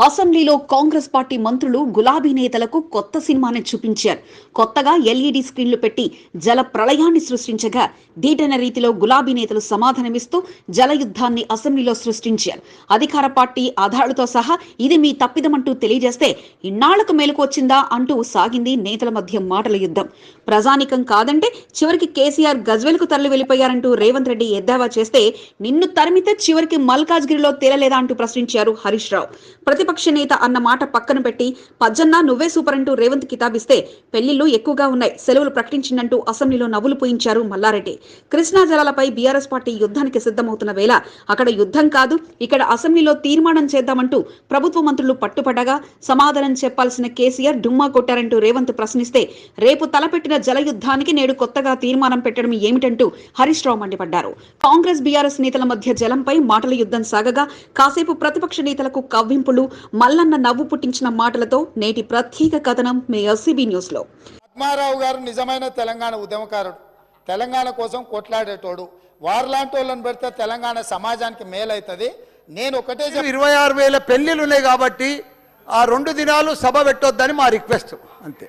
అసెంబ్లీలో కాంగ్రెస్ పార్టీ మంత్రులు గులాబీ నేతలకు కొత్త సినిమాని చూపించారు. కొత్తగా ఎల్ఈడి స్క్రీన్లు పెట్టి జల ప్రళయాన్ని సృష్టించగా దీటైన రీతిలో గులాబీ నేతలు సమాధానమిస్తూ జల యుద్ధాన్ని అసెంబ్లీలో సృష్టించారు. అధికార పార్టీ ఆధారాలతో సహా ఇది మీ తప్పిదమంటూ తెలియజేస్తే ఇన్నాళ్ళకు మేలుకు వచ్చిందా అంటూ సాగింది నేతల మధ్య మాటల యుద్ధం. ప్రజానికం కాదంటే చివరికి కేసీఆర్ గజ్వెల్కు తరలి వెళ్ళిపోయారంటూ రేవంత్ రెడ్డి ఎద్దావా చేస్తే నిన్ను తరిమితే చివరికి మల్కాజ్గిరిలో తేలలేదా అంటూ ప్రశ్నించారు హరీష్ రావు. ప్రతిపక్ష నేత అన్న మాట పక్కన పెట్టి పజ్జన్న నువ్వే సూపర్ అంటూ రేవంత్ కితాబిస్తే పెళ్ళిళ్ళు ఎక్కువగా ఉన్నాయి. సెలవులు ప్రకటించిందంటూ అసెంబ్లీలో నవ్వులు పూయించారు మల్లారెడ్డి. కృష్ణా జలాలపై బీఆర్ఎస్ పార్టీ యుద్ధానికి సిద్ధమవుతున్న వేళ అక్కడ యుద్ధం కాదు ఇక్కడ అసెంబ్లీలో తీర్మానం చేద్దామంటూ ప్రభుత్వ మంత్రులు పట్టుపడగా సమాధానం చెప్పాల్సిన కేసీఆర్ డుమ్మా కొట్టారంటూ రేవంత్ ప్రశ్నిస్తే రేపు తలపెట్టిన జల యుద్ధానికి నేడు కొత్తగా తీర్మానం పెట్టడం ఏమిటంటూ హరీష్ రావు మండిపడ్డారు. కాంగ్రెస్ బీఆర్ఎస్ నేతల మధ్య జలంపై మాటల యుద్ధం సాగగా కాసేపు ప్రతిపక్ష నేతలకు కవ్వింపులు మల్లన్న నవ్వు పుట్టించిన మాటలతో నేటి ప్రత్యేక కథనం మీ ఎస్సీబీ న్యూస్లో. పద్మారావు గారు నిజమైన తెలంగాణ ఉద్యమకారుడు. తెలంగాణ కోసం కొట్లాడేటోడు. వారిలాంటి వాళ్ళని పెడితే తెలంగాణ సమాజానికి మేలవుతుంది నేను ఒకటే ఇరవై ఆరు వేల పెళ్ళిళ్ళు ఉన్నాయి కాబట్టి ఆ రెండు దినాలు సభ పెట్టొద్దని మా రిక్వెస్ట్. అంతే.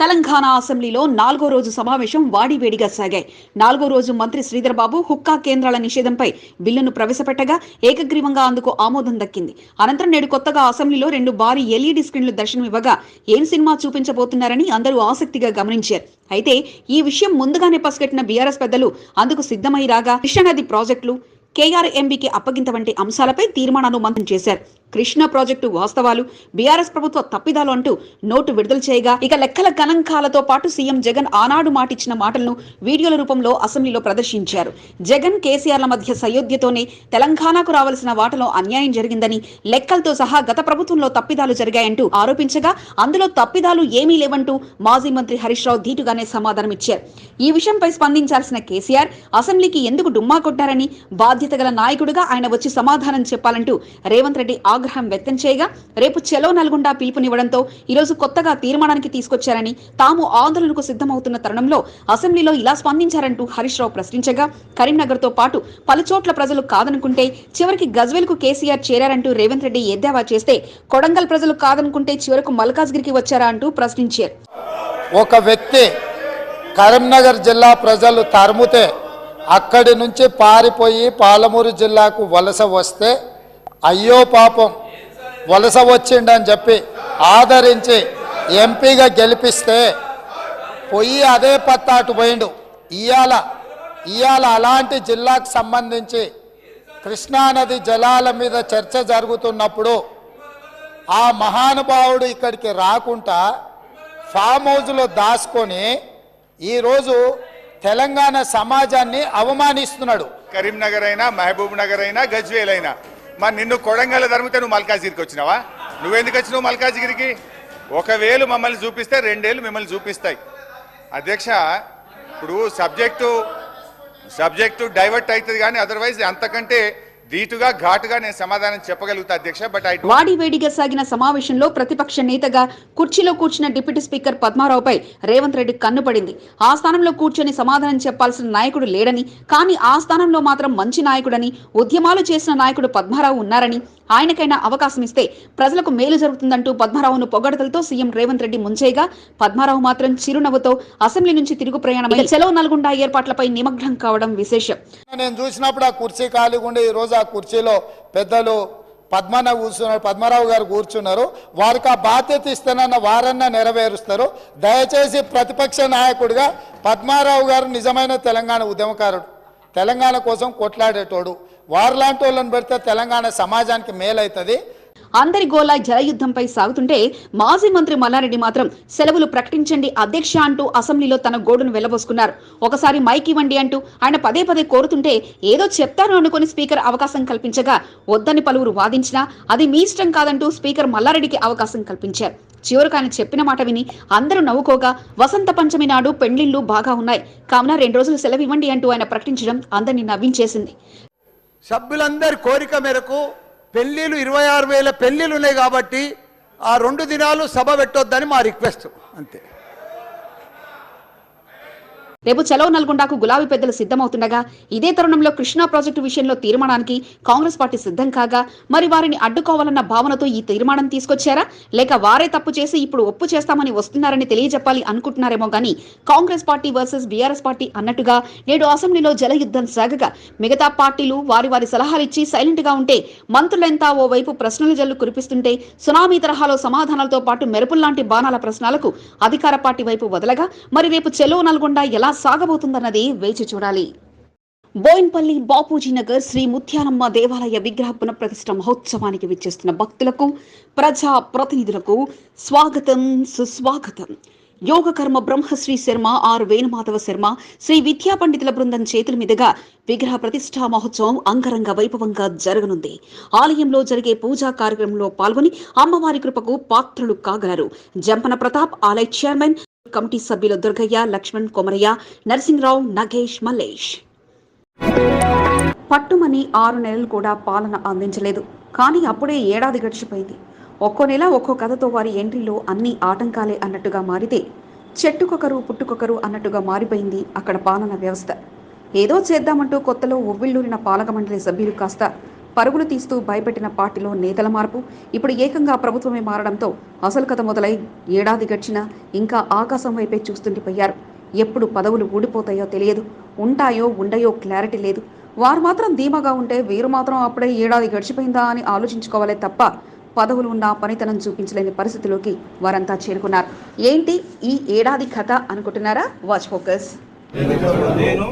తెలంగాణ అసెంబ్లీలో నాలుగో రోజు సమావేశం వాడివేడిగా సాగాయి. నాలుగో రోజు మంత్రి శ్రీధర్ బాబు హుక్కా కేంద్రాల నిషేధంపై బిల్లును ప్రవేశపెట్టగా ఏకగ్రీవంగా అందుకు ఆమోదం దక్కింది. అనంతరం నేడు కొత్తగా అసెంబ్లీలో రెండు భారీ ఎల్ఈడి స్క్రీన్లు దర్శనమివ్వగా ఏం సినిమా చూపించబోతున్నారని అందరూ ఆసక్తిగా గమనించారు. అయితే ఈ విషయం ముందుగానే పసిగట్టిన బీఆర్ఎస్ పెద్దలు అందుకు సిద్ధమై రాగా కృష్ణానది ప్రాజెక్టులు కేఆర్ఎంబీకి అప్పగింత వంటి అంశాలపై తీర్మానాలు మంత్రం చేశారు. కృష్ణ ప్రాజెక్టు వాస్తవాలు బీఆర్ఎస్ ప్రభుత్వ తప్పిదాలు అంటూ నోటు విడుదల చేయగా ఇక లెక్కల గణాంకాలతో పాటు సీఎం జగన్ ఆనాడు మాటిచ్చిన మాటలను వీడియోల రూపంలో అసెంబ్లీలో ప్రదర్శించారు. జగన్ కేసీఆర్ల మధ్య సయోధ్యతోనే తెలంగాణకు రావాల్సిన వాటలో అన్యాయం జరిగిందని లెక్కలతో సహా గత ప్రభుత్వంలో తప్పిదాలు జరిగాయంటూ ఆరోపించగా అందులో తప్పిదాలు ఏమీ లేవంటూ మాజీ మంత్రి హరీష్ రావు ధీటుగానే సమాధానమిచ్చారు. ఈ విషయంపై స్పందించాల్సిన కేసీఆర్ అసెంబ్లీకి ఎందుకు డుమ్మా కొట్టారని బాధ్యత గల నాయకుడిగా ఆయన వచ్చి సమాధానం చెప్పాలంటూ రేవంత్ రెడ్డి ఆగ్రహం వ్యక్తం చేయగా రేపు చెలో నల్గొండ పిలుపునివ్వడంతో ఈరోజు కొత్తగా తీర్మానానికి తీసుకొచ్చారని తాము ఆందోళనకు సిద్ధమవుతున్న తరుణంలో అసెంబ్లీలో ఇలా స్పందించారంటూ హరీష్ రావు ప్రశ్నించగా కరీంనగర్తో పాటు పలుచోట్ల ప్రజలు కాదనుకుంటే చివరికి గజ్వెల్కు కేసీఆర్ చేరారంటూ రేవంత్ రెడ్డి ఎద్దేవా చేస్తే కొడంగల్ ప్రజలు కాదనుకుంటే చివరకు మల్కాజ్గిరికి వచ్చారా అంటూ ప్రశ్నించారు. ఒక వ్యక్తి కరీంనగర్ జిల్లా ప్రజలు తరుముతే అక్కడి నుంచి పారిపోయి పాలమూరు జిల్లాకు వలస వస్తే అయ్యో పాపం వలస వచ్చిండని చెప్పి ఆదరించి ఎంపీగా గెలిపిస్తే పొయ్యి అదే పత్తాటు పోయిండు. ఇయాల ఇయాల అలాంటి జిల్లాకు సంబంధించి కృష్ణానది జలాల మీద చర్చ జరుగుతున్నప్పుడు ఆ మహానుభావుడు ఇక్కడికి రాకుండా ఫామ్ హౌస్లో దాచుకొని ఈరోజు తెలంగాణ సమాజాన్ని అవమానిస్తున్నాడు. కరీంనగర్ అయినా మహబూబ్ నగర్ అయినా గజ్వేల్ అయినా. మరి నిన్ను కొడంగల్ ధర్మితే నువ్వు మల్కాజిగిరికి వచ్చినావా? నువ్వెందుకు వచ్చినావు మల్కాజిగిరికి? ఒకవేళ మమ్మల్ని చూపిస్తే రెండేళ్ళు మిమ్మల్ని చూపిస్తాయి. అధ్యక్ష ఇప్పుడు సబ్జెక్టు సబ్జెక్టు డైవర్ట్ అవుతుంది కానీ అదర్వైజ్ అంతకంటే ధీటుగా ఘాటుగా నేను సమాధానం చెప్పగలుగుతా అధ్యక్ష బట్ ఐ వాడివేడిగా సాగిన సమావేశంలో ప్రతిపక్ష నేతగా కుర్చీలో కూర్చున్న డిప్యూటీ స్పీకర్ పద్మారావుపై రేవంత్ రెడ్డి కన్నుపడింది ఆ స్థానంలో కూర్చొని సమాధానం చెప్పాల్సిన నాయకుడు లేడని కానీ ఆ స్థానంలో మాత్రం మంచి నాయకుడని ఉద్యమాలు చేసిన నాయకుడు పద్మారావు ఉన్నారని ఆయనకైనా అవకాశం ఇస్తే ప్రజలకు మేలు జరుగుతుందంటూ పద్మారావును పొగడతలతో సీఎం రేవంత్ రెడ్డి ముంచేయగా పద్మారావు మాత్రం చిరునవ్వుతో అసెంబ్లీ నుంచి తిరుగు ప్రయాణమై సెలవు నల్గొండ ఏర్పాట్లపై నిమగ్నం కావడం విశేషం. నేను చూసినప్పుడు ఆ కుర్చీ ఖాళీగా ఉండి ఈరోజు ఆ కుర్చీలో పెద్దలు పద్మన కూర్చున్నారు పద్మరావు గారు కూర్చున్నారు. వారికి ఆ బాధ్యత ఇస్తానన్న వారన్నా నెరవేరుస్తారు. దయచేసి ప్రతిపక్ష నాయకుడిగా పద్మారావు గారు నిజమైన తెలంగాణ ఉద్యమకారుడు. తెలంగాణ కోసం కొట్లాడేటోడు. వారిలాంటి వాళ్ళని పెడితే తెలంగాణ సమాజానికి మేలవుతుంది అందరి గోలా జలయుద్ధంపై సాగుతుంటే మాజీ మంత్రి మల్లారెడ్డి మాత్రం సెలవులు ప్రకటించండి అధ్యక్ష అంటూ అసెంబ్లీలో తన గోడును వెళ్ళబోసుకున్నారు ఒకసారి మైక్ ఇవ్వండి అంటూ ఆయన పదే పదే కోరుతుంటే ఏదో చెప్తారు అనుకుని స్పీకర్ అవకాశం కల్పించగా వద్దని పలువురు వాదించినా అది మీ ఇష్టం కాదంటూ స్పీకర్ మల్లారెడ్డికి అవకాశం కల్పించారు. చివరికి ఆయన చెప్పిన మాట విని అందరూ నవ్వుకోగా వసంత పంచమి నాడు పెండ్లిళ్ళు బాగా ఉన్నాయి. కావున రెండు రోజులు సెలవు ఇవ్వండి అంటూ ఆయన ప్రకటించడం అందరినీ నవ్వించేసింది. సభ్యులందరి కోరిక మేరకు పెళ్ళిళ్ళు ఇరవై ఆరు వేల పెళ్ళిళ్ళు ఉన్నాయి కాబట్టి ఆ రెండు దినాలు సభ పెట్టొద్దని మా రిక్వెస్ట్. అంతే. రేపు చలో నల్గొండకు గులాబీ పెద్దలు సిద్ధమవుతుండగా ఇదే తరుణంలో కృష్ణా ప్రాజెక్టు విషయంలో తీర్మానానికి కాంగ్రెస్ పార్టీ సిద్ధం కాగా మరి వారిని అడ్డుకోవాలన్న భావనతో ఈ తీర్మానం తీసుకొచ్చారా? లేక వారే తప్పు చేసి ఇప్పుడు ఒప్పు చేస్తామని వస్తున్నారని తెలియజెప్పాలి అనుకుంటున్నారేమో గాని Congress party versus BRS party అన్నట్టుగా నేడు అసెంబ్లీలో జలయుద్ధం సాగగా. మిగతా పార్టీలు వారి వారి సలహాలిచ్చి సైలెంట్గా ఉంటే మంత్రులంతా ఓ వైపు ప్రశ్నల జల్లు కురిపిస్తుంటే సునామీ తరహాలో సమాధానాలతో పాటు మెరుపుల్లాంటి బాణాల ప్రశ్నలకు అధికార పార్టీ వైపు వదలగా మరి రేపు చెలో నల్గొండ ఎలా సాగబోతుందన్నది వేచి చూడాలి. బోయిన్పల్లి బాపూజీ నగర్ శ్రీ ముత్యాలమ్మ దేవాలయ విగ్రహ పునఃప్రతిష్ఠ మహోత్సవానికి విచ్చేస్తున్న భక్తులకు ప్రజా ప్రతినిధులకు స్వాగతం సుస్వాగతం. యోగకర్మ బ్రహ్మశ్రీ శర్మ ఆర్ వేణుమాధవ శర్మ శ్రీ విద్యా పండితుల బృందం చేతుల మీదుగా విగ్రహ ప్రతిష్ఠా మహోత్సవం అంగరంగ వైభవంగా జరగనుంది. ఆలయంలో జరిగే పూజా కార్యక్రమంలో పాల్గొని అమ్మవారి కృపకు పాత్రలు కాగలరు. జంపన ప్రతాప్ ఆలయ చైర్మన్ కమిటీ సభ్యులు దుర్గయ్య లక్ష్మణ్ కొమరయ్య నరసింహరావు నగేష్ మల్లేష్. పట్టుమని ఆరు నెలలు కూడా పాలన అందించలేదు. కానీ అప్పుడే ఏడాది గడిచిపోయింది. ఒక్కో నెల ఒక్కో కథతో వారి ఎంట్రీలో అన్ని ఆటంకాలే అన్నట్టుగా మారితే చెట్టుకొకరు పుట్టుకొకరు అన్నట్టుగా మారిపోయింది అక్కడ పాలన వ్యవస్థ. ఏదో చేద్దామంటూ కొత్తలో ఉవ్విళ్ళూరిన పాలక మండలి సభ్యులు కాస్త పరుగులు తీస్తూ భయపెట్టిన పార్టీలో నేతల మార్పు ఇప్పుడు ఏకంగా ప్రభుత్వమే మారడంతో అసలు కథ మొదలై ఏడాది గడిచినా ఇంకా ఆకాశం వైపే చూస్తుండిపోయారు. ఎప్పుడు పదవులు ఊడిపోతాయో తెలియదు ఉంటాయో ఉండయో క్లారిటీ లేదు. వారు మాత్రం ధీమాగా ఉంటే వీరు మాత్రం అప్పుడే ఏడాది గడిచిపోయిందా అని ఆలోచించుకోవాలే తప్ప పదవులు ఉన్న పనితనం చూపించలేని పరిస్థితిలోకి వారంతా చేరుకున్నారు. ఏంటి ఈ ఏడాది కథ అనుకుంటున్నారా? వాచ్ ఫోకస్ నేను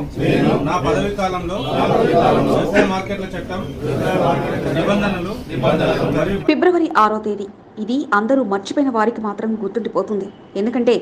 నా పదవి కాలంలో వ్యవసాయ మార్కెట్ల చట్టం నిబంధనలు మరియు ఫిబ్రవరి ఆరో తేదీ. ఇది అందరూ మర్చిపోయిన వారికి మాత్రం గుర్తుండిపోతుంది. ఎందుకంటే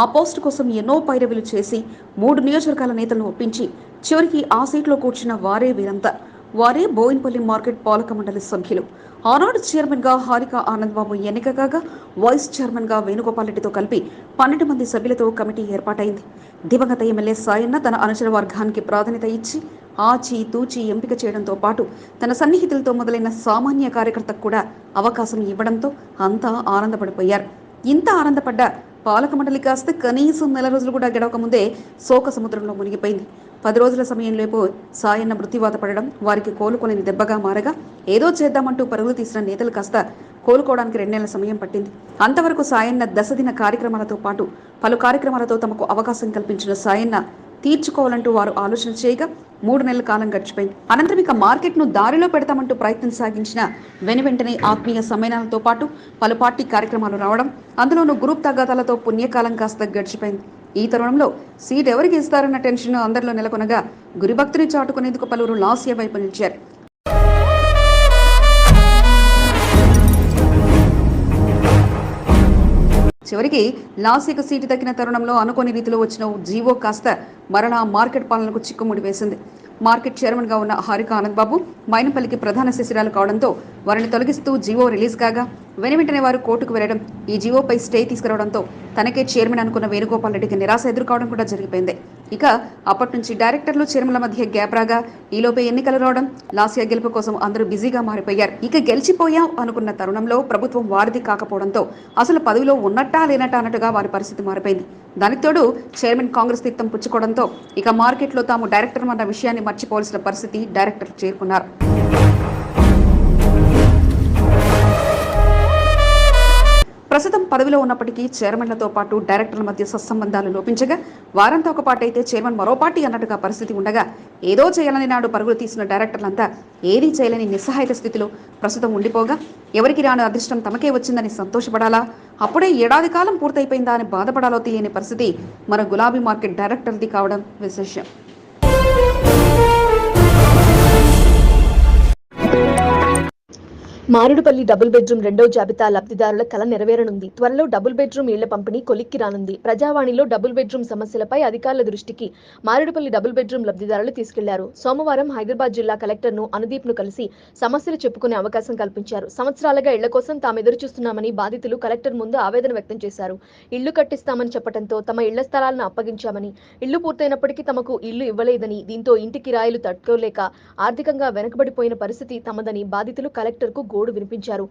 ఆ పోస్ట్ కోసం ఎన్నో పైరవిలు చేసి మూడు నియోజకవర్గాల నేతలను ఒప్పించి చివరికి ఆ సీట్లో కూర్చున్న వారే వీరంతా. వారే బోయిన్పల్లి మార్కెట్ పాలక మండలి సభ్యులు. ఆనాడు చైర్మన్గా హారిక ఆనంద్ బాబు ఎన్నిక కాగా వైస్ చైర్మన్గా గా కలిపి పన్నెండు మంది సభ్యులతో కమిటీ ఏర్పాటైంది. దివంగత ఎమ్మెల్యే సాయన్న తన అనుచర వర్గానికి ప్రాధాన్యత ఇచ్చి ఆచి తూచి ఎంపిక చేయడంతో పాటు తన సన్నిహితులతో మొదలైన సామాన్య కార్యకర్తకు కూడా అవకాశం ఇవ్వడంతో అంతా ఆనందపడిపోయారు. ఇంత ఆనందపడ్డ పాలక మండలి కాస్త కనీసం నెల రోజులు కూడా గడవక ముందే శోక సముద్రంలో మునిగిపోయింది. పది రోజుల సమయంలోపు సాయన్న మృత్యువాత పడడం వారికి కోలుకోలేని దెబ్బగా మారగా ఏదో చేద్దామంటూ పరుగులు తీసిన నేతలు కాస్త కోలుకోవడానికి రెండేళ్ళ సమయం పట్టింది. అంతవరకు సాయన్న దశదిన కార్యక్రమాలతో పాటు పలు కార్యక్రమాలతో తమకు అవకాశం కల్పించిన సాయన్న తీర్చుకోవాలంటూ వారు ఆలోచన చేయగా మూడు నెలల కాలం గడిచిపోయింది. అనంతరం ఇక మార్కెట్ను దారిలో పెడతామంటూ ప్రయత్నం సాగించిన వెను వెంటనే ఆత్మీయ సమ్మేళనాలతో పాటు పలు పార్టీ కార్యక్రమాలు రావడం అందులోనూ గ్రూప్ తగాదాలతో పుణ్యకాలం కాస్త గడిచిపోయింది. ఈ తరుణంలో సీట్ ఎవరికి ఇస్తారన్న టెన్షన్ అందరిలో నెలకొనగా గురిభక్తిని చాటుకునేందుకు పలువురు లాస్య వైపు నిలిచారు. చివరికి లాసిక సీటు తగ్గిన తరుణంలో అనుకోని రీతిలో వచ్చిన జీవో కాస్త మరలా మార్కెట్ పాలనకు చిక్కుముడి వేసింది. మార్కెట్ చైర్మన్గా ఉన్న హారిక ఆనంద్ బాబు మైనపల్లికి ప్రధాన శిశిరాలు కావడంతో వారిని తొలగిస్తూ జీవో రిలీజ్ కాగా వెను వెంటనే వారు కోర్టుకు వెళ్ళడం ఈ జీవోపై స్టే తీసుకురావడంతో తనకే చైర్మన్ అనుకున్న వేణుగోపాల్ రెడ్డికి నిరాశ ఎదుర్కోవడం కూడా జరిగిపోయింది. ఇక అప్పటి నుంచి డైరెక్టర్లు చైర్మన్ల మధ్య గ్యాప్ రాగా ఈలోపే ఎన్నికలు రావడం లాసియా గెలుపు కోసం అందరూ బిజీగా మారిపోయారు. ఇక గెలిచిపోయాం అనుకున్న తరుణంలో ప్రభుత్వం వారిది కాకపోవడంతో అసలు పదవిలో ఉన్నట్టా లేనట్టా అన్నట్టుగా వారి పరిస్థితి మారిపోయింది. దానికి తోడు చైర్మన్ కాంగ్రెస్ తీర్థం పుచ్చుకోవడంతో ఇక మార్కెట్లో తాము డైరెక్టర్ అన్న విషయాన్ని మర్చిపోవాల్సిన పరిస్థితి డైరెక్టర్ చేరుకున్నారు. ప్రస్తుతం పదవిలో ఉన్నప్పటికీ చైర్మన్లతో పాటు డైరెక్టర్ల మధ్య సత్సంబంధాలు లోపించగా వారంతా ఒక పార్టీ అయితే చైర్మన్ మరో పార్టీ అన్నట్టుగా పరిస్థితి ఉండగా ఏదో చేయాలని నాడు పరుగులు తీసిన డైరెక్టర్లంతా ఏదీ చేయలేని నిస్సహాయక స్థితిలో ప్రస్తుతం ఉండిపోగా ఎవరికి రాని అదృష్టం తమకే వచ్చిందని సంతోషపడాలా? అప్పుడే ఏడాది కాలం పూర్తయిపోయిందా అని బాధపడాలో తెలియని పరిస్థితి మన గులాబీ మార్కెట్ డైరెక్టర్ది కావడం విశేషం. మారేడుపల్లి డబుల్ బెడ్రూమ్ రెండో జాబితా లబ్ధిదారుల కల నెరవేరనుంది. త్వరలో డబుల్ బెడ్రూమ్ ఇళ్ళ పంపిణీ కొలిక్కి రానుంది. ప్రజావాణిలో డబుల్ బెడ్రూమ్ సమస్యలపై అధికారుల దృష్టికి మారేడుపల్లి డబుల్ బెడ్రూమ్ లబ్ధిదారులు తీసుకెళ్ళారు. సోమవారం హైదరాబాద్ జిల్లా కలెక్టర్ను అనుదీప్ను కలిసి సమస్యలు చెప్పుకునే అవకాశం కల్పించారు. సంవత్సరాలుగా ఇళ్ళ కోసం తాము ఎదురు చూస్తున్నామని బాధితులు కలెక్టర్ ముందు ఆవేదన వ్యక్తం చేశారు. ఇళ్ళు కట్టిస్తామని చెప్పడంతో తమ ఇళ్ళ స్థలాలను అప్పగించామని ఇల్లు పూర్తయినప్పటికీ తమకు ఇల్లు ఇవ్వలేదని దీంతో ఇంటి కిరాయిలు తట్టుకోలేక ఆర్థికంగా వెనకబడిపోయిన పరిస్థితి తమదని బాధితులు కలెక్టర్కు గోడు వినిపించారు.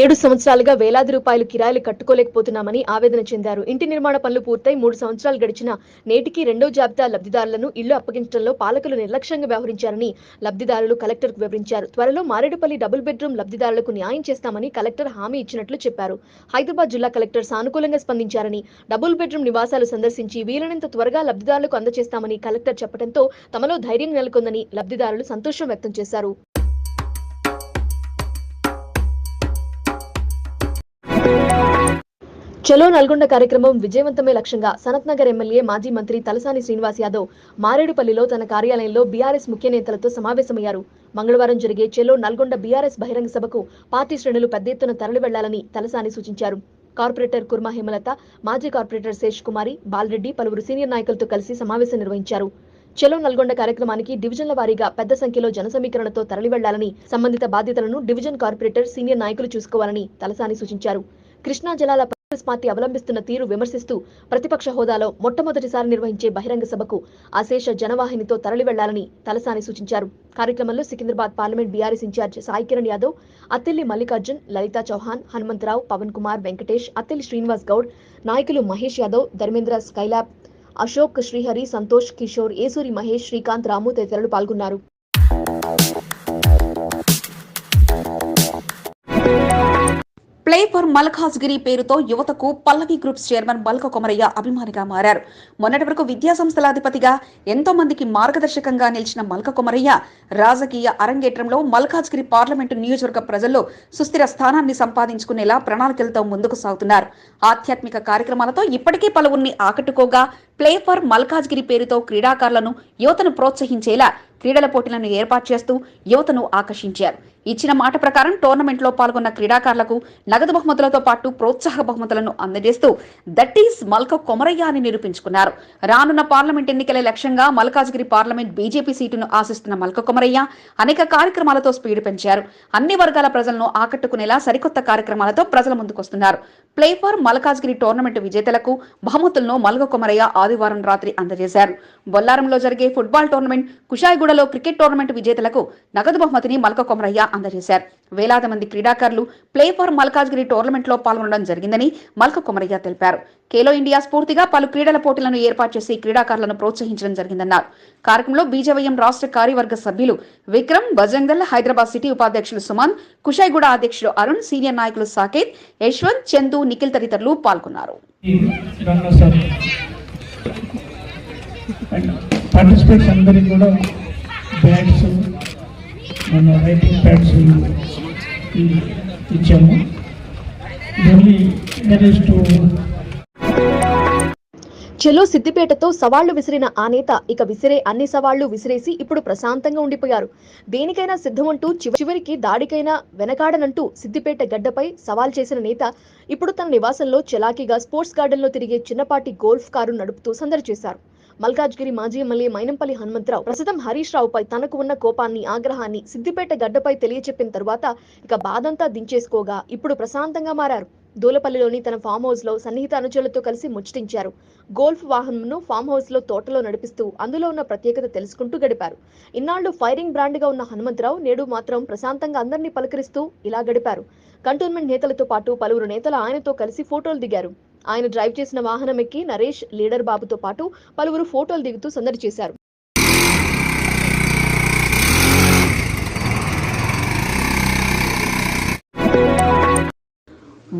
ఏడు సంవత్సరాలుగా వేలాది రూపాయలు కిరాయిలు కట్టుకోలేకపోతున్నామని ఆవేదన చెందారు. ఇంటి నిర్మాణ పనులు పూర్తయి మూడు సంవత్సరాలు గడిచిన నేటికి రెండో జాబితా లబ్ధిదారులను ఇల్లు అప్పగించడంలో పాలకులు నిర్లక్ష్యంగా వ్యవహరించారని లబ్ధిదారులు కలెక్టర్కు వివరించారు. త్వరలో మారేడుపల్లి డబుల్ బెడ్రూమ్ లబ్ధిదారులకు న్యాయం చేస్తామని కలెక్టర్ హామీ ఇచ్చినట్లు చెప్పారు. హైదరాబాద్ జిల్లా కలెక్టర్ సానుకూలంగా స్పందించారని డబుల్ బెడ్రూమ్ నివాసాలు సందర్శించి వీలైనంత త్వరగా లబ్ధిదారులకు అందజేస్తామని కలెక్టర్ చెప్పడంతో తమలో ధైర్యం నెలకొందని లబ్ధిదారులు సంతోషం వ్యక్తం చేశారు. చలో నల్గొండ కార్యక్రమం విజయవంతమే లక్ష్యంగా సనత్ నగర్ ఎమ్మెల్యే మాజీ మంత్రి తలసాని శ్రీనివాస్ యాదవ్ మారేడుపల్లిలో తన కార్యాలయంలో బీఆర్ఎస్ ముఖ్య నేతలతో సమావేశమయ్యారు. మంగళవారం జరిగే చెలో నల్గొండ బీఆర్ఎస్ బహిరంగ సభకు పార్టీ శ్రేణులు పెద్ద ఎత్తున తరలి వెళ్ళాలని తలసాని సూచించారు. కార్పొరేటర్ కుర్మా హేమలత మాజీ కార్పొరేటర్ శేష్ కుమారి బాలరెడ్డి పలువురు సీనియర్ నాయకులతో కలిసి సమావేశం నిర్వహించారు. చెలో నల్గొండ కార్యక్రమానికి డివిజన్ల వారీగా పెద్ద సంఖ్యలో జన సమీకరణతో తరలి వెళ్ళాలని సంబంధిత బాధ్యతలను డివిజన్ కార్పొరేటర్ సీనియర్ నాయకులు చూసుకోవాలని తలసాని సూచించారు. కృష్ణా జలాల కాంగ్రెస్ పార్టీ అవలంబిస్తున్న తీరు విమర్శిస్తూ ప్రతిపక్ష హోదాలో మొట్టమొదటిసారి నిర్వహించే బహిరంగ సభకు అశేష జనవాహినితో తరలి వెళ్ళాలని తలసాని సూచించారు. కార్యక్రమంలో Secunderabad parliament BRS in-charge Sai Kiran Yadav Attili Mallikarjun Lalitha Chauhan Hanumantharao Pawan Kumar Venkatesh Attili Srinivas Goud నాయకులు మహేష్ యాదవ్ ధర్మేంద్ర స్కైలాబ్ అశోక్ శ్రీహరి సంతోష్ కిషోర్ ఏసూరి మహేష్ శ్రీకాంత్ రాము తదితరులు పాల్గొన్నారు. ప్లే ఫర్ మల్కాజ్గిరి పేరుతో యువతకు పల్లవి గ్రూప్స్ చైర్మన్ మల్క కొమరయ్య అభిమానిగా మారారు. మొన్నటి వరకు విద్యా సంస్థల అధిపతిగా ఎంతో మందికి మార్గదర్శకంగా నిలిచిన మల్క కొమరయ్య రాజకీయ అరంగేట్రంలో మల్కాజ్గిరి పార్లమెంటు నియోజకవర్గ ప్రజల్లో సుస్థిర స్థానాన్ని సంపాదించుకునేలా ప్రణాళికలతో ముందుకు సాగుతున్నారు. ఆధ్యాత్మిక కార్యక్రమాలతో ఇప్పటికే పలువురిని ఆకట్టుకోగా ప్లే ఫర్ మల్కాజ్గిరి పేరుతో క్రీడాకారులను యువతను ప్రోత్సహించేలా క్రీడల పోటీలను ఏర్పాటు చేస్తూ యువతను ఆకర్షించారు. ఇచ్చిన మాట ప్రకారం టోర్నమెంట్లో పాల్గొన్న క్రీడాకారులకు నగదు బహుమతులతో పాటు ప్రోత్సాహ బహుమతులను అందజేస్తూ దట్ ఈస్ మల్క కొమరయ్య అని నిరూపించుకున్నారు. రానున్న పార్లమెంట్ ఎన్నికల లక్ష్యంగా మల్కాజ్గిరి పార్లమెంట్ బీజేపీ సీటును ఆశిస్తున్న మల్క కొమరయ్య అనేక కార్యక్రమాలతో స్పీడ్ పెంచారు. అన్ని వర్గాల ప్రజలను ఆకట్టుకునేలా సరికొత్త కార్యక్రమాలతో ప్రజల ముందుకొస్తున్నారు. ప్లే ఫర్ మల్కాజ్గిరి టోర్నమెంట్ విజేతలకు బహుమతులను మల్క కొమరయ్య ఆదివారం రాత్రి అందజేశారు. బొల్లారంలో జరిగే ఫుట్బాల్ టోర్నమెంట్ కుషాయిగూడ విజయవాడలో క్రికెట్ టోర్నమెంట్ విజేతలకు నగదు బహుమతిని మల్క కొమరయ్య అందజేశారు. వేలాది మంది క్రీడాకారులు ప్లే ఫర్ మల్కాజ్గిరి టోర్నమెంట్లో పాల్గొనడం జరిగిందని మల్క కొమరయ్య తెలిపారు. ఖేలో ఇండియా స్ఫూర్తిగా పలు క్రీడల పోటీలను ఏర్పాటు చేసి క్రీడాకారులను ప్రోత్సహించడం జరిగిందన్నారు. కార్యక్రమంలో బీజేవైఎం రాష్ట్ర కార్యవర్గ సభ్యులు విక్రమ్ బజంగల్ హైదరాబాద్ సిటీ ఉపాధ్యక్షులు సుమన్ కుషాయిగూడ అధ్యక్షుడు అరుణ్ సీనియర్ నాయకులు సాకేత్ యశ్వంత్ చందు నిఖిల్ తదితరులు పాల్గొన్నారు. పార్టిసిపేట్స్ అందరికీ కూడా ప్యాడ్స్ మన రైటింగ్ ప్యాడ్స్ ఇచ్చాము. ఓన్లీ మేనేజ్ టు చెలో సిద్దిపేటతో సవాళ్ళు విసిరిన ఆ నేత ఇక విసిరే అన్ని సవాళ్ళు విసిరేసి ఇప్పుడు ప్రశాంతంగా ఉండిపోయారు. దేనికైనా సిద్ధమంటూ చివ- చివరికి దాడికైనా వెనకాడనంటూ సిద్దిపేట గడ్డపై సవాల్ చేసిన నేత ఇప్పుడు తన నివాసంలో చలాకీగా స్పోర్ట్స్ గార్డెన్లో తిరిగే చిన్నపాటి గోల్ఫ్ కారు నడుపుతూ సందడి చేశారు. మల్కాజ్గిరి మాజీ ఎమ్మెల్యే మైనంపల్లి హనుమంతరావు. ప్రస్తుతం హరీష్ రావుపై తనకు ఉన్న కోపాన్ని ఆగ్రహాన్ని సిద్దిపేట గడ్డపై తెలియచెప్పిన తరువాత ఇక బాధంతా దించేసుకోగా ఇప్పుడు ప్రశాంతంగా మారారు. దూలపల్లిలోని తన ఫామ్ హౌస్లో సన్నిహిత అనుచరులతో కలిసి ముచ్చటించారు. గోల్ఫ్ వాహనంను ఫామ్ హౌస్లో తోటలో నడిపిస్తూ అందులో ఉన్న ప్రత్యేకత తెలుసుకుంటూ గడిపారు. ఇన్నాళ్ళు ఫైరింగ్ బ్రాండ్గా ఉన్న హనుమంతరావు నేడు మాత్రం ప్రశాంతంగా అందరినీ పలకరిస్తూ ఇలా గడిపారు. కంటోన్మెంట్ నేతలతో పాటు పలువురు నేతలు ఆయనతో కలిసి ఫోటోలు దిగారు. ఆయన డ్రైవ్ చేసిన వాహనం ఎక్కి నరేష్ లీడర్ బాబుతో పాటు పలువురు ఫోటోలు దిగుతూ సందడి చేశారు.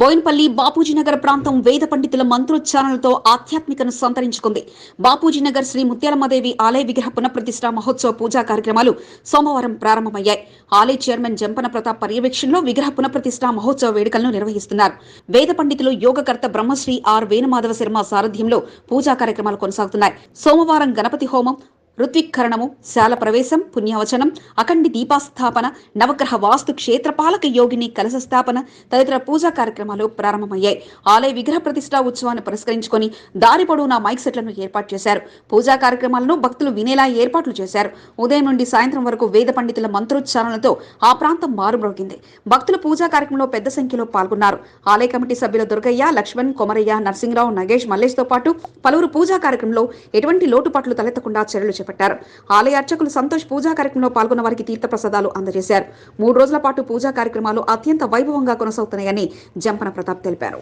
బోయిన్పల్లి బాపూజీనగర్ ప్రాంతం వేద పండితుల మంత్రోచ్చారణలతో ఆధ్యాత్మికను సంతరించుకుంది. బాపూజీ నగర్ శ్రీ ముత్యాలమ్మదేవి ఆలయ విగ్రహ పునఃప్రతిష్ఠా మహోత్సవ పూజా కార్యక్రమాలు సోమవారం ప్రారంభమయ్యాయి. ఆలయ చైర్మన్ జంపన ప్రతాప్ పర్యవేక్షణలో విగ్రహ పునఃప్రతిష్ఠా మహోత్సవ వేడుకలను నిర్వహిస్తున్నారు. వేద పండితులు యోగకర్త బ్రహ్మశ్రీ ఆర్ వేణుమాధవ శర్మ సారథ్యంలో పూజా కార్యక్రమాలు కొనసాగుతున్నాయి. సోమవారం గణపతి హోమం ఋత్విక్కరణము శాల ప్రవేశం పుణ్యవచనం అఖండి దీపాస్థాపన నవగ్రహ వాస్తు క్షేత్రపాలక యోగిని కలశ స్థాపన తదితర పూజా కార్యక్రమాలు ప్రారంభమయ్యాయి. ఆలయ విగ్రహ ప్రతిష్టా ఉత్సవాన్ని పురస్కరించుకొని దారి పొడవునా మైక్ సెట్లను ఏర్పాటు చేశారు. పూజా కార్యక్రమాలను భక్తులు వినేలా ఏర్పాట్లు చేశారు. ఉదయం నుండి సాయంత్రం వరకు వేద పండితుల మంత్రోచ్చారణలతో ఆ ప్రాంతం మారుమ్రోగింది. భక్తులు పూజా కార్యక్రమంలో పెద్ద సంఖ్యలో పాల్గొన్నారు. ఆలయ కమిటీ సభ్యులు దుర్గయ్య లక్ష్మణ్ కొమరయ్య నరసింహరావు నగేష్ మల్లేష్తో పాటు పలువురు పూజా కార్యక్రమంలో ఎటువంటి లోటుపాట్లు తలెత్తకుండా చర్యలు చేపట్టారు. చేపట్టారు. ఆలయ అర్చకులు సంతోష్ పూజా కార్యక్రమంలో పాల్గొన్న వారికి తీర్థ ప్రసాదాలు అందజేశారు. మూడు రోజుల పాటు పూజా కార్యక్రమాలు అత్యంత వైభవంగా కొనసాగుతున్నాయని జంపన ప్రతాప్ తెలిపారు.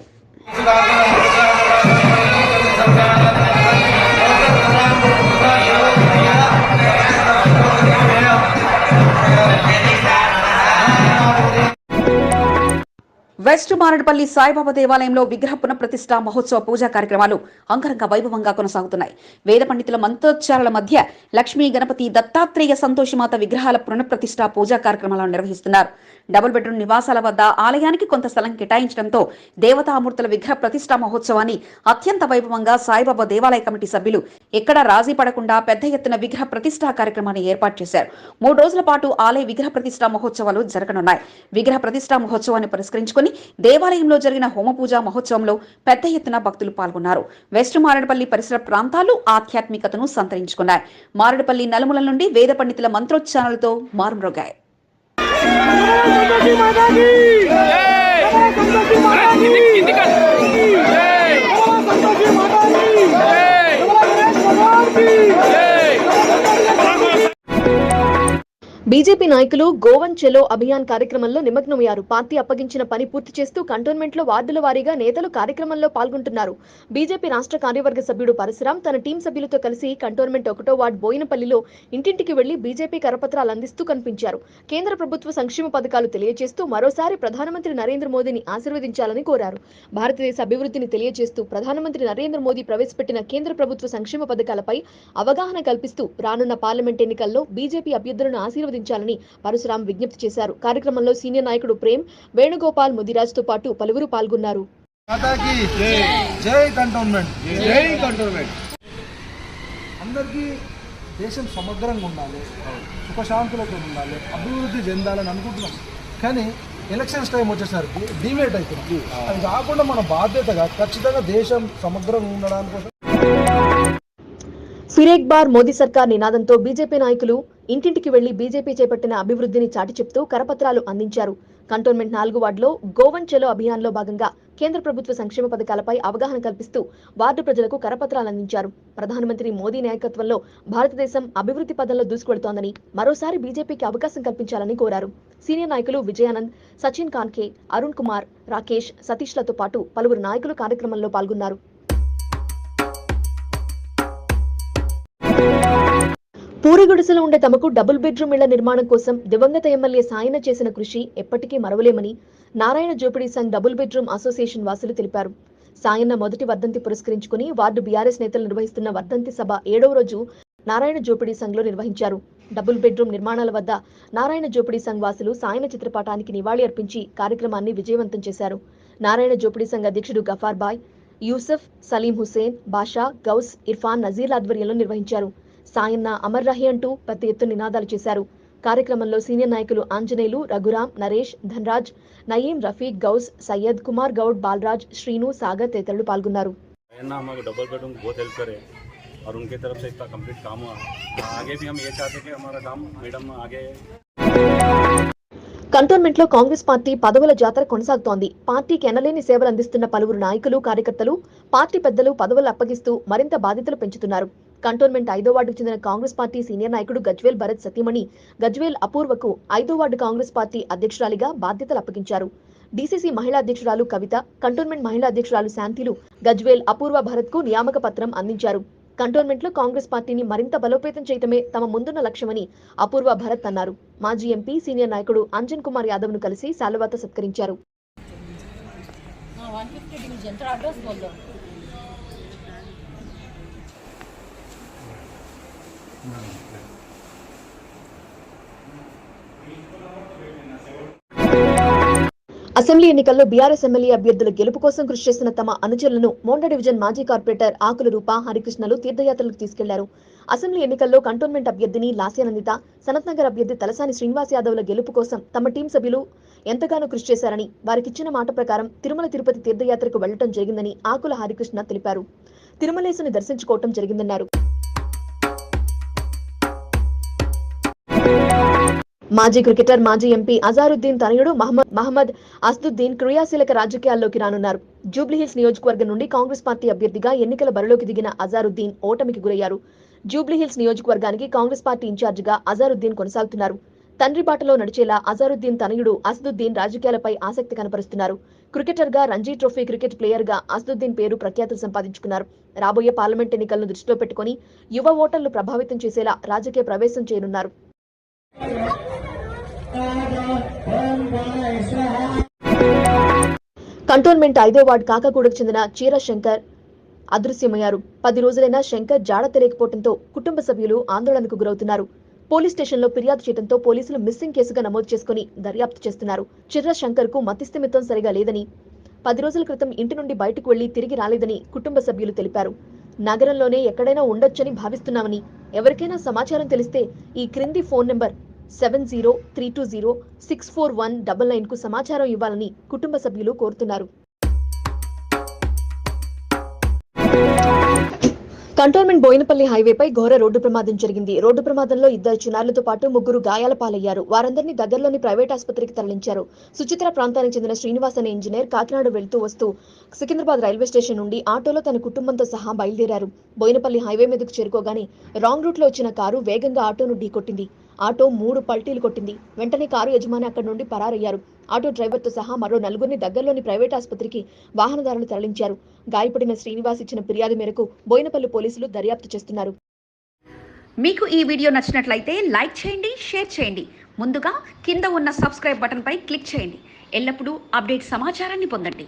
వెస్ట్ మారడపల్లి సాయిబాబా దేవాలయంలో విగ్రహ పునఃప్రతిష్ఠ మహోత్సవ పూజా కార్యక్రమాలు అంగరంగ వైభవంగా కొనసాగుతున్నాయి. వేద పండితుల మంత్రోచ్చారాల మధ్య లక్ష్మీ గణపతి దత్తాత్రేయ సంతోషమాత విగ్రహాల పునఃప్రతిష్ఠ పూజా కార్యక్రమాలను నిర్వహిస్తున్నారు. డబుల్ బెడ్రూమ్ నివాసాల వద్ద ఆలయానికి కొంత స్థలం కేటాయించడంతో దేవతామూర్తుల విగ్రహ ప్రతిష్ఠా మహోత్సవాన్ని అత్యంత వైభవంగా సాయిబాబా దేవాలయ కమిటీ సభ్యులు ఎక్కడ రాజీ పడకుండా పెద్ద ఎత్తున విగ్రహ ప్రతిష్ఠా కార్యక్రమాన్ని ఏర్పాటు చేశారు. మూడు రోజుల పాటు ఆలయ విగ్రహ ప్రతిష్ట మహోత్సవాలు జరగనున్నాయి. విగ్రహ ప్రతిష్ఠా మహోత్సవాన్ని పురస్కరించుకుని దేవాలయంలో జరిగిన హోమపూజ మహోత్సవంలో పెద్ద ఎత్తున భక్తులు పాల్గొన్నారు వెస్ట్ మారేడుపల్లి పరిసర ప్రాంతాలు ఆధ్యాత్మికతను సంతరించుకున్నాయి మారేడుపల్లి నలుమల నుండి వేద పండితుల మంత్రోచ్చారాలతో మారుమ్రోగాయి బీజేపీ నాయకులు గోవన్ చెలో అభియాన్ కార్యక్రమంలో నిమగ్నమయ్యారు. పార్టీ అప్పగించిన పని పూర్తి చేస్తూ కంటోన్మెంట్లో వార్డుల వారీగా నేతలు కార్యక్రమంలో పాల్గొంటున్నారు. బీజేపీ రాష్ట్ర కార్యవర్గ సభ్యుడు పరశురాం తన టీం సభ్యులతో కలిసి కంటోన్మెంట్ ఒకటో వార్డు బోయినపల్లిలో ఇంటింటికి వెళ్ళి బీజేపీ కరపత్రాలు అందిస్తూ కనిపించారు. కేంద్ర ప్రభుత్వ సంక్షేమ పథకాలు తెలియజేస్తూ మరోసారి ప్రధానమంత్రి నరేంద్ర మోదీని ఆశీర్వదించాలని కోరారు. భారతదేశ అభివృద్ధిని తెలియజేస్తూ ప్రధానమంత్రి నరేంద్ర మోదీ ప్రవేశపెట్టిన కేంద్ర ప్రభుత్వ సంక్షేమ పథకాలపై అవగాహన కల్పిస్తూ రానున్న పార్లమెంట్ ఎన్నికల్లో బీజేపీ అభ్యర్థులను ఆశీర్వదించాలని పరశురాం విజ్ఞప్తి చేశారు. కార్యక్రమంలో సీనియర్ నాయకుడు ప్రేమ్ వేణుగోపాల్ ముదిరాజ్తో పాటు పలువురు పాల్గొన్నారు. అందరికీ దేశం సమగ్రంగా ఉండాలి సుఖశాంతులతో ఉండాలి అభివృద్ధి చెందాలని అనుకుంటున్నాం. కానీ ఎలక్షన్స్ టైం వచ్చేసరికి డివేట్ అవుతుంది అది కాకుండా మన బాధ్యతగా ఖచ్చితంగా దేశం సమగ్రంగా ఉండడానికి కోసం ఫిర్ ఏక్ బార్ మోదీ సర్కార్ నినాదంతో బీజేపీ నాయకులు ఇంటింటికి వెళ్ళి బీజేపీ చేపట్టిన అభివృద్ధిని చాటి చెప్తూ కరపత్రాలు అందించారు. కంటోన్మెంట్ నాలుగు వార్డులో గోవన్ చెలో అభియాన్లో భాగంగా కేంద్ర ప్రభుత్వ సంక్షేమ పథకాలపై అవగాహన కల్పిస్తూ వార్డు ప్రజలకు కరపత్రాలు అందించారు. ప్రధానమంత్రి మోదీ నాయకత్వంలో భారతదేశం అభివృద్ధి పదంలో దూసుకువెడుతోందని మరోసారి బీజేపీకి అవకాశం కల్పించాలని కోరారు. సీనియర్ నాయకులు విజయానంద్ సచిన్ కాన్కే అరుణ్ కుమార్ రాకేష్ సతీష్లతో పాటు పలువురు నాయకులు కార్యక్రమంలో పాల్గొన్నారు. గుడిసెలో ఉండే తమకు డబుల్ బెడ్రూమ్ ఇళ్ళ నిర్మాణం కోసం దివంగత ఎమ్మెల్యే సాయన చేసిన కృషి ఎప్పటికీ మరవలేమని Narayana Jopidi Sangh double bedroom association వాసులు తెలిపారు. సాయన్న మొదటి వర్ధంతి పురస్కరించుకుని వార్డు బీఆర్ఎస్ నేతలు నిర్వహిస్తున్న వర్ధంతి సభ ఏడవ రోజు నారాయణ జోపిడి సంఘ్లో నిర్వహించారు. డబుల్ బెడ్రూమ్ నిర్మాణాల వద్ద నారాయణ జోపిడి సంఘ్ వాసులు సాయన చిత్రపటానికి నివాళి అర్పించి కార్యక్రమాన్ని విజయవంతం చేశారు. నారాయణ జోపిడి సంఘ్ అధ్యక్షుడు గఫార్ బాయ్ యూసఫ్ సలీం హుసేన్ బాషా గౌస్ ఇర్ఫాన్ నజీర్ ఆధ్వర్యంలో నిర్వహించారు. సాయన్న అమర్ రహి అంటూ పెద్ద ఎత్తున నినాదాలు చేశారు కార్యక్రమంలో సీనియర్ నాయకులు ఆంజనేయులు రఘురాం నరేష్ ధన్రాజ్ నయీం రఫీక్ గౌస్ సయ్యద్ కుమార్ గౌడ్ బాలరాజ్ శ్రీను సాగర్ తదితరులు పాల్గొన్నారు ना हमारे डबल बेडरूम बहुत हेल्प करे और उनकी तरफ से इतना कंप्लीट काम हुआ आगे भी हम ये चाहते हैं कि हमारा काम मैडम आगे కంటోన్మెంట్ లో కాంగ్రెస్ పార్టీ పదవుల జాతర కొనసాగుతోంది పార్టీకి ఎనలేని సేవలు అందిస్తున్న పలువురు నాయకులు కార్యకర్తలు పార్టీ పెద్దలు పదవులు అప్పగిస్తూ మరింత బాధ్యతలు పెంచుతున్నారు కంటోన్మెంట్ ఐదో వార్డుకు చెందిన కాంగ్రెస్ పార్టీ సీనియర్ నాయకుడు గజ్వేల్ భరత్ సతీమణి గజ్వేల్ అపూర్వకు ఐదో వార్డు కాంగ్రెస్ పార్టీ అధ్యక్షురాలిగా బాధ్యతలు అప్పగించారు. డీసీసీ మహిళా అధ్యక్షురాలు కవిత కంటోన్మెంట్ మహిళా అధ్యక్షురాలు శాంతిలు గజ్వేల్ అపూర్వ భరత్కు నియామక పత్రం అందించారు. కంటోన్మెంట్లో కాంగ్రెస్ పార్టీని మరింత బలోపేతం చేయటమే తమ ముందున్న లక్ష్యమని అపూర్వ భరత్ అన్నారు. మాజీ ఎంపీ సీనియర్ నాయకుడు అంజన్ కుమార్ యాదవ్ను కలిసి శాలువాత సత్కరించారు. అసెంబ్లీ ఎన్నికల్లో బీఆర్ఎస్ ఎమ్మెల్యే అభ్యర్థుల గెలుపు కోసం కృషి చేసిన తమ అనుచరులను మోండా డివిజన్ మాజీ కార్పొరేటర్ ఆకుల రూప హరికృష్ణలు తీర్థయాత్రలకు తీసుకెళ్ళారు. అసెంబ్లీ ఎన్నికల్లో కంటోన్మెంట్ అభ్యర్థిని లాస్యానందిత సనత్నగర్ అభ్యర్థి తలసాని శ్రీనివాస్ యాదవ్ల గెలుపు కోసం తమ టీం సభ్యులు ఎంతగానో కృషి చేశారని వారికిచ్చిన మాట ప్రకారం తిరుమల తిరుపతి తీర్థయాత్రకు వెళ్ళడం జరిగిందని ఆకుల హరికృష్ణ తెలిపారు. తిరుమలేసుని దర్శించుకోవటం జరిగిందన్నారు. మాజీ క్రికెటర్ మాజీ ఎంపీ అజారుద్దీన్ తనయుడు మహమ్మద్ మహమ్మద్ అస్దుద్దీన్ క్రియాశీలక రాజకీయాల్లోకి రానున్నారు. జూబ్లీహిల్స్ నియోజకవర్గం నుండి కాంగ్రెస్ పార్టీ అభ్యర్థిగా ఎన్నికల బరిలోకి దిగిన అజారుద్దీన్ ఓటమికి గురయ్యారు. జూబ్లీహిల్స్ నియోజకవర్గానికి కాంగ్రెస్ పార్టీ ఇన్ఛార్జిగా అజారుద్దీన్ కొనసాగుతున్నారు. తండ్రి బాటలో నడిచేలా అజారుద్దీన్ తనయుడు అసదుద్దీన్ రాజకీయాలపై ఆసక్తి కనపరుస్తున్నారు. క్రికెటర్గా రంజీ ట్రోఫీ క్రికెట్ ప్లేయర్గా అసదుద్దీన్ పేరు ప్రఖ్యాతులు సంపాదించుకున్నారు. రాబోయే పార్లమెంట్ ఎన్నికలను దృష్టిలో పెట్టుకుని యువ ఓటర్లు ప్రభావితం చేసేలా రాజకీయ ప్రవేశం చేయనున్నారు. కంటోన్మెంట్ ఐదో వార్డు కాకగూడకు చెందిన చీర శంకర్ అదృశ్యమయ్యారు. పది రోజులైనా శంకర్ జాడ తెలియకపోవడంతో కుటుంబ సభ్యులు ఆందోళనకు గురవుతున్నారు. పోలీస్ స్టేషన్లో ఫిర్యాదు చేయడంతో పోలీసులు మిస్సింగ్ కేసుగా నమోదు చేసుకుని దర్యాప్తు చేస్తున్నారు. చిర్ర శంకర్కు మతిస్థిమితం సరిగా లేదని పది రోజుల క్రితం ఇంటి నుండి బయటకు వెళ్ళి తిరిగి రాలేదని కుటుంబ సభ్యులు తెలిపారు. నగరంలోనే ఎక్కడైనా ఉండొచ్చని భావిస్తున్నామని ఎవరికైనా సమాచారం తెలిస్తే ఈ క్రింది phone number seven zero three two zero six four one double నైన్కు సమాచారం ఇవ్వాలని కుటుంబ సభ్యులు కోరుతున్నారు. కంటోన్మెంట్ బోయినపల్లి హైవేపై ఘోర రోడ్డు ప్రమాదం జరిగింది. రోడ్డు ప్రమాదంలో ఇద్దరు చిన్నారులతో పాటు ముగ్గురు గాయాల పాలయ్యారు వారందరినీ దగ్గరలోని ప్రైవేట్ ఆసుపత్రికి తరలించారు. సుచిత్ర ప్రాంతానికి చెందిన శ్రీనివాస్ అనే ఇంజనీర్ కాకినాడ వెళ్తూ వస్తూ సికింద్రాబాద్ రైల్వే స్టేషన్ నుండి ఆటోలో తన కుటుంబంతో సహా బయలుదేరారు. బోయినపల్లి హైవే మీదకు చేరుకోగానే రాంగ్ రూట్లో వచ్చిన కారు వేగంగా ఆటోను ఢీకొట్టింది. ఆటో మూడు పల్టీలు కొట్టింది. వెంటనే కారు యజమాని అక్కడి నుండి పరారయ్యారు. ఆటో డ్రైవర్తో సహా మరో నలుగురిని దగ్గరలోని ప్రైవేట్ ఆసుపత్రికి వాహనదారులు తరలించారు. గాయపడిన శ్రీనివాస్ ఇచ్చిన ఫిర్యాదు మేరకు బోయినపల్లి పోలీసులు దర్యాప్తు చేస్తున్నారు. మీకు ఈ వీడియో నచ్చినట్లయితే లైక్ చేయండి షేర్ చేయండి. ముందుగా కింద ఉన్న సబ్స్క్రైబ్ బటన్పై క్లిక్ చేయండి. ఎల్లప్పుడూ అప్డేట్ సమాచారాన్ని పొందండి.